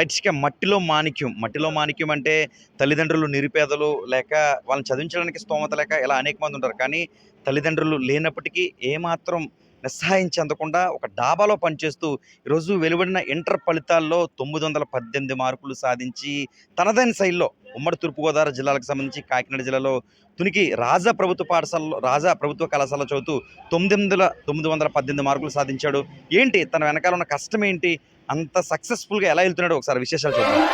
Right ఇక మట్టిలో మాణిక్యం. మట్టిలో మాణిక్యం అంటే తల్లిదండ్రులు నిరుపేదలు లేక వాళ్ళని చదివించడానికి స్తోమత లేక ఇలా అనేక మంది ఉంటారు. కానీ తల్లిదండ్రులు లేనప్పటికీ ఏమాత్రం నిస్సహాయం చెందకుండా ఒక డాబాలో పనిచేస్తూ ఈరోజు వెలువడిన ఇంటర్ ఫలితాల్లో తొమ్మిది వందల పద్దెనిమిది మార్కులు సాధించి తనదైన శైలిలో ఉమ్మడి తూర్పుగోదావరి జిల్లాలకు సంబంధించి కాకినాడ జిల్లాలో తునికి రాజా ప్రభుత్వ పాఠశాలలో రాజా ప్రభుత్వ కళాశాల చదువుతూ తొమ్మిది వందల తొమ్మిది వందల పద్దెనిమిది మార్కులు సాధించాడు. ఏంటి? తన వెనకాల ఉన్న కష్టం ఏంటి? అంత సక్సెస్ఫుల్గా ఎలా వెళ్తున్నాడో ఒకసారి విశేషాలు చూద్దాం.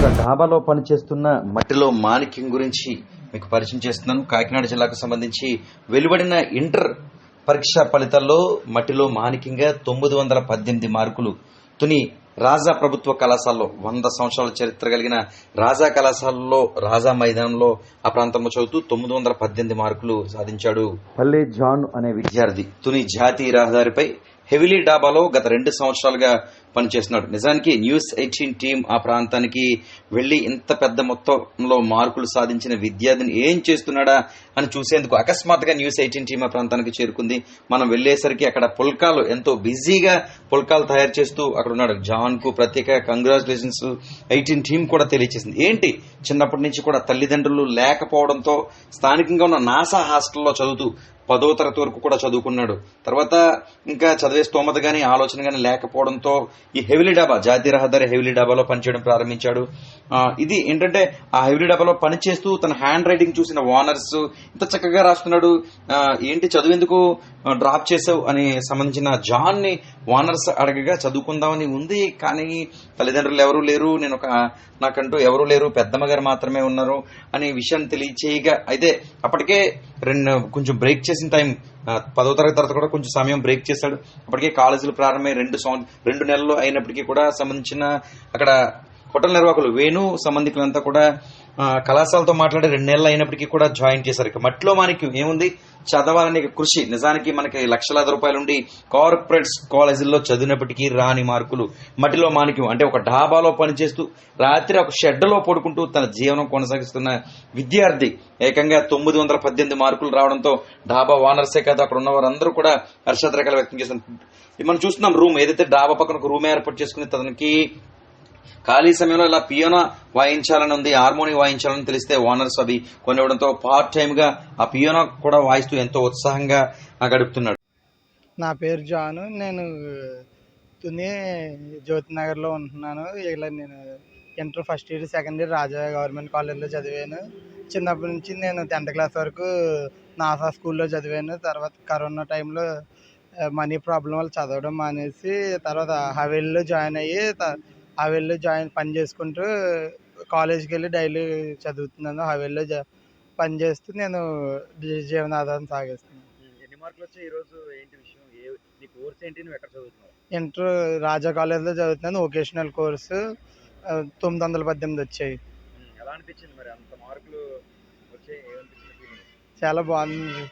ఒక డాబాలో పనిచేస్తున్న మట్టిలో మాణిక్యం గురించి మీకు పరిచయం చేస్తున్నాను. కాకినాడ జిల్లాకు సంబంధించి వెలువడిన ఇంటర్ పరీక్ష ఫలితాల్లో మట్టిలో మాణిక్యంగా తొమ్మిది వందల పద్దెనిమిది మార్కులు. తుని రాజా ప్రభుత్వ కళాశాలలో వంద సంవత్సరాల చరిత్ర కలిగిన రాజా కళాశాలలో రాజా మైదానంలో ఆ ప్రాంతంలో చదువుతూ తొమ్మిది వందల పద్దెనిమిది మార్కులు సాధించాడు. పల్లె జాన్ అనే విద్యార్థి. తుని జాతీయ రహదారిపై హెవిలీ డాబాలో గత రెండు సంవత్సరాలుగా పనిచేస్తున్నాడు. నిజానికి న్యూస్ ఎయిటీన్ టీం ఆ ప్రాంతానికి వెళ్ళి ఇంత పెద్ద మొత్తంలో మార్కులు సాధించిన విద్యార్థిని ఏం చేస్తున్నాడా అని చూసేందుకు అకస్మాత్తుగా న్యూస్ ఎయిటీన్ టీం ఆ ప్రాంతానికి చేరుకుంది. మనం వెళ్ళేసరికి అక్కడ పుల్కాలు ఎంతో బిజీగా పుల్కాలు తయారు చేస్తూ అక్కడ ఉన్నాడు. జాన్కు ప్రత్యేక కంగ్రాచులేషన్స్ ఎయిటీన్ టీం కూడా తెలియచేసింది. ఏంటి? చిన్నప్పటి నుంచి కూడా తల్లిదండ్రులు లేకపోవడంతో స్థానికంగా ఉన్న నాసా హాస్టల్లో చదువుతూ పదో తరగతి వరకు కూడా చదువుకున్నాడు. తర్వాత ఇంకా చదివే స్తోమత కానీ ఆలోచన కానీ లేకపోవడంతో ఈ హెవిలీ డాబా జాతీయ రహదారి హెవిలీ డాబాలో పనిచేయడం ప్రారంభించాడు. ఇది ఏంటంటే ఆ హెవిలీ డాబాలో పనిచేస్తూ తన హ్యాండ్ రైటింగ్ చూసిన ఓనర్స్ ఇంత చక్కగా రాస్తున్నాడు. ఏంటి చదువేందుకు డ్రాప్ చేసావు అని సంబంధించిన జాన్ని ఓనర్స్ అడగగా చదువుకుందామని ఉంది కానీ తల్లిదండ్రులు ఎవరూ లేరు నేను ఒక నాకంటూ ఎవరూ లేరు పెద్దమ్మ గారు మాత్రమే ఉన్నారు అనే విషయాన్ని తెలియచేయగా అయితే అప్పటికే రెండు కొంచెం బ్రేక్ చేసిన టైం పదో తరగతి తర్వాత కూడా కొంచెం సమయం బ్రేక్ చేశాడు. అప్పటికే కాలేజీలు ప్రారంభమై రెండు సంవ- రెండు నెలలు అయినప్పటికీ కూడా సంబంధించిన అక్కడ హోటల్ నిర్వాహకులు వేణు సంబంధికులంతా కూడా కళాశాలతో మాట్లాడి రెండు నెలలు అయినప్పటికీ కూడా జాయిన్ చేశారు. మట్టిలో మనకి ఏముంది? చదవాలనే కృషి. నిజానికి మనకి లక్షలాది రూపాయలుండి కార్పొరేట్స్ కాలేజీల్లో చదివినప్పటికీ రాని మార్కులు. మట్టిలో మాణిక్యం అంటే ఒక డాబాలో పనిచేస్తూ రాత్రి ఒక షెడ్లో పడుకుంటూ తన జీవనం కొనసాగిస్తున్న విద్యార్థి ఏకంగా తొమ్మిది వందల పద్దెనిమిది మార్కులు రావడంతో డాబా ఓనర్సే కాదు అక్కడ ఉన్న వారందరూ కూడా హర్షాద్రేకాలు వ్యక్తం చేస్తున్నారు. మనం చూస్తున్నాం రూమ్ ఏదైతే డాబా పక్కన ఒక రూమ్ ఏర్పాటు చేసుకుని తనకి ఖాళీ సమయంలో ఇలా పియోనా వాయించాలని ఉంది హార్మోని వాయించాలని తెలిస్తే ఓనర్స్ అవి కొనివ్వడంతో పార్ట్ టైంగా ఆ పియోనా కూడా వాయిస్తూ ఎంతో ఉత్సాహంగా గడుపుతున్నాడు నా పేరు జాను నేను జ్యోతి నగర్లో ఉంటున్నాను. ఇలా నేను inter first year second year Raja government కాలేజ్లో చదివాను. చిన్నప్పటి నుంచి నేను టెన్త్ క్లాస్ వరకు నాసా స్కూల్లో చదివాను. తర్వాత కరోనా టైంలో మనీ ప్రాబ్లం వల్ల చదవడం మానేసి తర్వాత హవేలీలో జాయిన్ అయ్యి హవేలీలో జాయిన్ పని చేసుకుంటూ కాలేజ్కి వెళ్ళి డైలీ చదువుతున్నాను. హవేలీలో జ పని చేస్తూ నేను జీవనాధారం సాగిస్తున్నాను. ఎన్ని మార్కులు వచ్చాయి ఈ రోజు? ఏంటి విషయం? ఏ నీ కోర్స్ ఏంటి? నువ్వు ఎక్కడ చదువుతున్నావు? ఇంటర్ రాజా కాలేజ్లో చదువుతున్నాను. Vocational course. తొమ్మిది వందల పద్దెనిమిది వచ్చాయి. ఎలా అనిపించింది మరి? అంత మార్కులు వచ్చాయి? చాలా బాగుంది.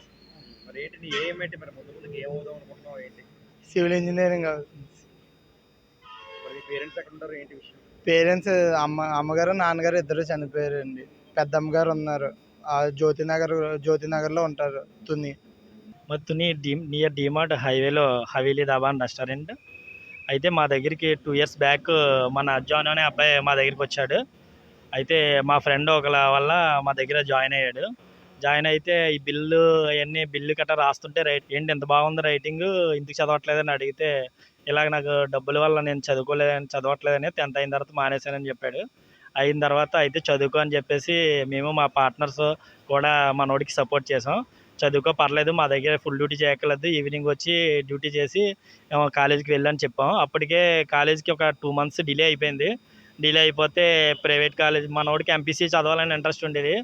మరి ఏంటి నీ ఏం ఏంటి? మరి ముందు ముందుకు ఏమవుదాం అనుకుంటున్నావు? ఏంటి? సివిల్ ఇంజనీరింగ్ అవుతుంది. పేరెంట్స్ పేరెంట్స్ అమ్మ అమ్మగారు నాన్నగారు ఇద్దరు చనిపోయారండి. పెద్ద అమ్మగారు ఉన్నారు. ఆ జ్యోతినగర్ జ్యోతినగర్లో ఉంటారు తుని. మరి తుని డీ నియర్ డీమార్ట్ హైవేలో హవేలీ దాబా అని రెస్టారెంట్. అయితే మా దగ్గరికి టూ ఇయర్స్ బ్యాక్ మన జాన్ అనే అబ్బాయి మా దగ్గరికి వచ్చాడు. అయితే మా ఫ్రెండ్ ఒకళ్ళ వల్ల మా దగ్గర జాయిన్ అయ్యాడు. జాయిన్ అయితే ఈ బిల్లు అవన్నీ బిల్లు కట్ట రాస్తుంటే రైట్ ఏంటి ఎంత బాగుంది రైటింగ్ ఇందుకు చదవట్లేదని అడిగితే ఇలాగ నాకు డబ్బుల వల్ల నేను చదువుకోలేదని చదవట్లేదని టెన్త్ అయిన తర్వాత మానేశానని చెప్పాడు. అయిన తర్వాత అయితే చదువుకో అని చెప్పేసి మేము మా పార్ట్నర్స్ కూడా మనోడికి సపోర్ట్ చేసాం చదువుకో పర్లేదు మా దగ్గర ఫుల్ డ్యూటీ చేయక్కర్లేదు ఈవినింగ్ వచ్చి డ్యూటీ చేసి కాలేజీకి వెళ్ళని చెప్పాం. అప్పటికే కాలేజీకి ఒక టూ మంత్స్ డిలే అయిపోయింది. డిలే అయిపోతే ప్రైవేట్ కాలేజ్ మనోడికి ఎంపీసీ చదవాలని ఇంట్రెస్ట్ ఉండేది.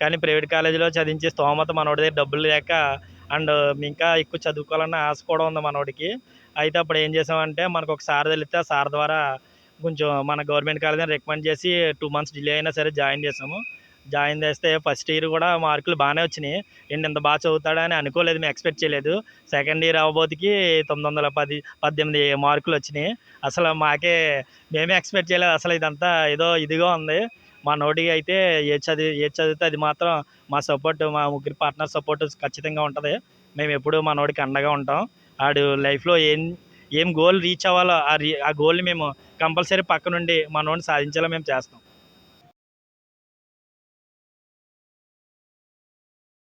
కానీ ప్రైవేట్ కాలేజీలో చదివించే స్తోమత మనోడి దగ్గర డబ్బులు లేక అండ్ ఇంకా ఎక్కువ చదువుకోవాలన్న ఆశ కూడా ఉంది మనోడికి అయితే అప్పుడు ఏం చేసామంటే మనకు ఒక సార్ తెలిస్తే ఆ సార్ ద్వారా కొంచెం మన గవర్నమెంట్ కాలేజీని రికమెండ్ చేసి టూ మంత్స్ డిలే అయినా సరే జాయిన్ చేసాము. జాయిన్ చేస్తే ఫస్ట్ ఇయర్ కూడా మార్కులు బాగానే వచ్చినాయి. ఏంటి ఇంత బాగా చదువుతాడని అనుకోలేదు మేము ఎక్స్పెక్ట్ చేయలేదు. సెకండ్ ఇయర్ అవ్వబోతికి తొమ్మిది వందల పది పద్దెనిమిది మార్కులు వచ్చినాయి. అసలు మాకే మేమే ఎక్స్పెక్ట్ చేయలేదు. అసలు ఇదంతా ఏదో ఇదిగా ఉంది. మా నోటికి అయితే ఏ చదివి ఏ చదివితే అది మాత్రం మా సపోర్ట్ మా ముగ్గురు పార్ట్నర్ సపోర్ట్ ఖచ్చితంగా ఉంటుంది. మేము ఎప్పుడూ మా నోటికి అండగా ఉంటాం. ఆడు లైఫ్లో ఏం ఏం గోల్ రీచ్ అవ్వాలో ఆ రీ ఆ గోల్ని మేము కంపల్సరీ పక్క నుండి మా సాధించేలా మేము చేస్తాం.